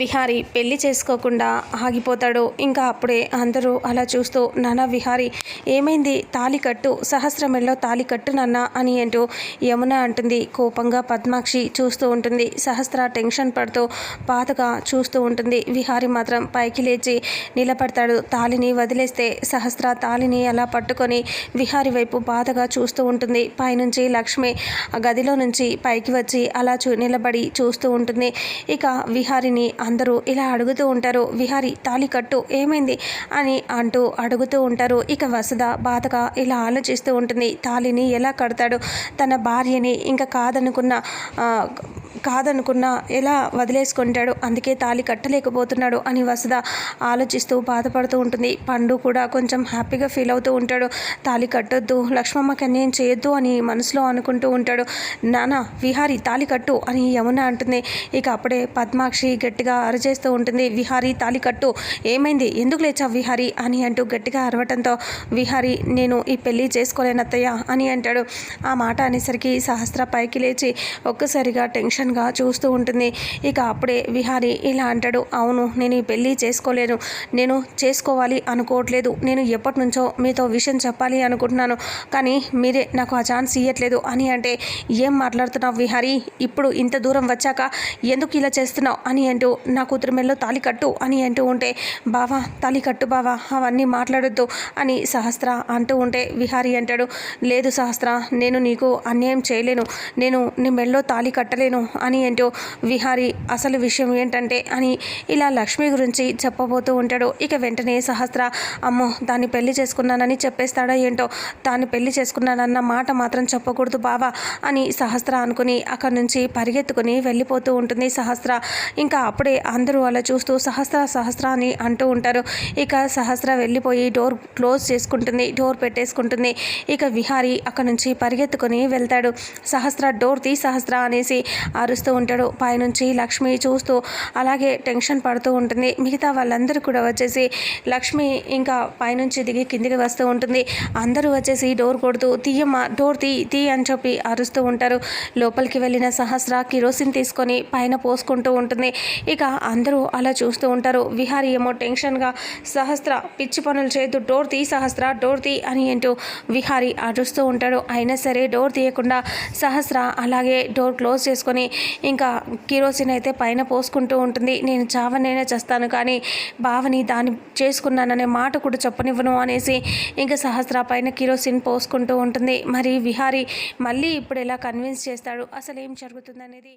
విహారి పెళ్ళి చేసుకోకుండా ఆగిపోతాడు ఇంకా అప్పుడే అందరూ అలా చూస్తూ నాన్న విహారి ఏమైంది? తాలి కట్టు సహస్రమెల్లో తాలి కట్టు నాన్న అని అంటూ యమున అంటుంది. కోపంగా పద్మాక్షి చూస్తూ ఉంటుంది. సహస్ర టెన్షన్ పడుతూ బాధగా చూస్తూ ఉంటుంది. విహారి మాత్రం పైకి లేచి నిలబడతాడు. తాలిని వదిలేస్తే సహస్ర తాలిని అలా పట్టుకొని విహారి వైపు బాధగా చూస్తూ ఉంటుంది. పైనుంచి లక్ష్మి ఆ గదిలో నుంచి పైకి వచ్చి అలా చూ నిలబడి చూస్తూ ఉంటుంది. ఇక విహారిని అందరూ ఇలా అడుగుతూ ఉంటారు విహారి తాలి కట్టు ఏమైంది? అని అంటూ అడుగుతూ ఉంటారు. ఇక వసుధ బాధగా ఇలా ఆలోచిస్తూ ఉంటుంది తాలిని ఎలా కడతాడు? తన భార్యని ఇంకా కాదనుకున్న కాదనుకున్నా ఎలా వదిలేసుకుంటాడు? అందుకే తాలి కట్టలేకపోతున్నాడు అని వసుధ ఆలోచిస్తూ బాధపడుతూ ఉంటుంది. పండు కూడా కొంచెం హ్యాపీగా ఫీల్ అవుతూ ఉంటాడు. తాలి కట్టొద్దు లక్ష్మమ్మకి అన్యాయం చేయొద్దు అని మనసులో అనుకుంటూ ఉంటాడు. నానా విహారి తాలి కట్టు అని యమున అంటుంది. ఇక అప్పుడే పద్మాక్షి గట్టిగా అరచేస్తూ ఉంటుంది. విహారి తాలి కట్టు ఏమైంది? ఎందుకు లేచావు విహారి? అని అంటూ గట్టిగా అరవటంతో విహారి నేను ఈ పెళ్ళి చేసుకోలేనత్తయ్య అని అంటాడు. ఆ మాట అనేసరికి సహస్ర పైకి లేచి ఒక్కసారిగా టెన్షన్ గా చూస్తూ ఉంటుంది. ఇక అప్పుడే విహారి ఇలా అంటాడు అవును నేను ఈ పెళ్ళి చేసుకోలేను నేను చేసుకోవాలి అనుకోవట్లేదు. నేను ఎప్పటి నుంచో మీతో విషయం చెప్పాలి అనుకుంటున్నాను. కానీ మీరే నాకు ఆ ఛాన్స్ ఇవ్వట్లేదు అని అంటే ఏం మాట్లాడుతున్నావు విహారి? ఇప్పుడు ఇంత దూరం వచ్చాక ఎందుకు ఇలా చేస్తున్నావు? అని అంటూ నా కూతురు మెల్లో తాలి కట్టు అని అంటూ ఉంటే బావా తాలి కట్టు బావా అవన్నీ మాట్లాడొద్దు అని సహస్ర అంటూ ఉంటే విహారి అంటాడు లేదు సహస్ర నేను నీకు అన్యాయం చేయలేను. నేను నీ మెల్లో తాలి కట్టలేను అని ఏంటో విహారి అసలు విషయం ఏంటంటే అని ఇలా లక్ష్మి గురించి చెప్పబోతూ ఉంటాడు. ఇక వెంటనే సహస్ర అమ్మో దాన్ని పెళ్ళి చేసుకున్నానని చెప్పేస్తాడా ఏంటో? దాన్ని పెళ్ళి చేసుకున్నానన్న మాట మాత్రం చెప్పకూడదు బావా అని సహస్ర అనుకుని అక్కడి నుంచి పరిగెత్తుకుని వెళ్ళిపోతూ ఉంటుంది సహస్ర. ఇంకా అప్పుడే అందరూ అలా చూస్తూ సహస్ర సహస్ర అని అంటూ ఉంటారు. ఇక సహస్ర వెళ్ళిపోయి డోర్ క్లోజ్ చేసుకుంటుంది డోర్ పెట్టేసుకుంటుంది. ఇక విహారి అక్కడి నుంచి పరిగెత్తుకొని వెళ్తాడు. సహస్ర డోర్ తీ సహస్ర అనేసి అరుస్తూ ఉంటాడు. పైనుంచి లక్ష్మి చూస్తూ అలాగే టెన్షన్ పడుతూ ఉంటుంది. మిగతా వాళ్ళందరూ కూడా వచ్చేసి లక్ష్మి ఇంకా పైనుంచి దిగి కిందికి వస్తూ ఉంటుంది. అందరూ వచ్చేసి డోర్ కొడుతూ తీయమ్మ డోర్ తీ తీ అని చెప్పి అరుస్తూ ఉంటారు. లోపలికి వెళ్ళిన సహస్ర కిరోసిన్ తీసుకొని పైన పోసుకుంటూ ఉంటుంది. ఇక అందరూ అలా చూస్తూ ఉంటారు. విహారీ ఏమో టెన్షన్గా సహస్ర పిచ్చి పనులు చేయొద్దు. డోర్ తీ సహస్ర డోర్ తీ అని అంటూ విహారీ అరుస్తూ ఉంటాడు. అయినా సరే డోర్ తీయకుండా సహస్ర అలాగే డోర్ క్లోజ్ చేసుకొని ఇంకా కిరోసిన్ అయితే పైన పోసుకుంటూ ఉంటుంది. నేను చావనైనా చేస్తాను కానీ బావని దాన్ని చేసుకున్నాననే మాట కూడా చెప్పనివ్వను అనేసి ఇంకా సహస్ర పైన కిరోసిన్ పోసుకుంటూ ఉంటుంది. మరి విహారీ మళ్ళీ ఇప్పుడు ఎలా కన్విన్స్ చేస్తాడు? అసలు ఏం జరుగుతుందనేది